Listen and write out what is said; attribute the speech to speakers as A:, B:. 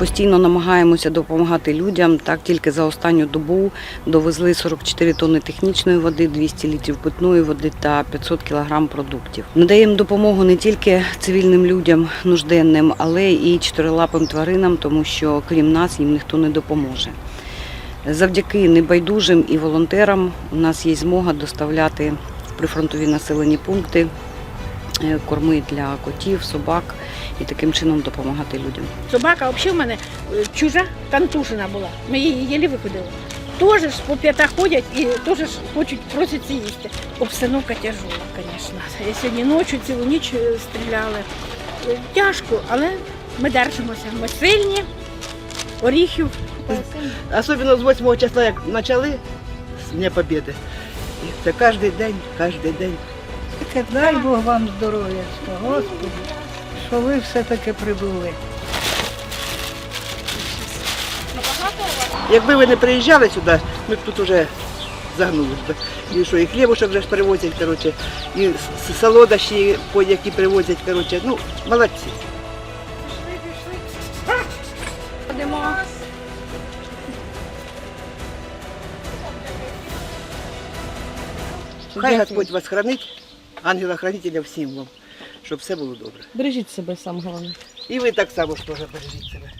A: Постійно намагаємося допомагати людям. Так тільки за останню добу довезли 44 тонни технічної води, 200 літрів питної води та 500 кілограм продуктів. Надаємо допомогу не тільки цивільним людям нужденним, але і чотирилапим тваринам, тому що крім нас їм ніхто не допоможе. Завдяки небайдужим і волонтерам у нас є змога доставляти в прифронтові населені пункти корми для котів, собак і таким чином допомагати людям.
B: Собака взагалі в мене е, чужа, контужена була. Ми її єлі виходили. Теж ж по п'ятах ходять і теж ж хочуть просяться їсти. Обстановка тяжела, звісно. Я Сьогодні ночі цілу ніч е, стріляли. Е, Тяжко, але ми держимося. Ми сильні, оріхів.
C: Особливо з 8 числа, як почали з Дня Побєди. І це кожен день, кожен день.
D: Таке дай Бог вам здоров'я, Господи, що ви все-таки прибули.
C: Якби ви не приїжджали сюди, ми б тут вже загнули. б. І що, і хлібушок вже ж привозять, коротше, і солодощі, які привозять, коротше, ну, молодці. Хай Господь вас хранить, ангела-хранителя всім вам, щоб все було добре.
E: Бережіть себе сам головне.
C: І ви так само ж теж бережіть себе.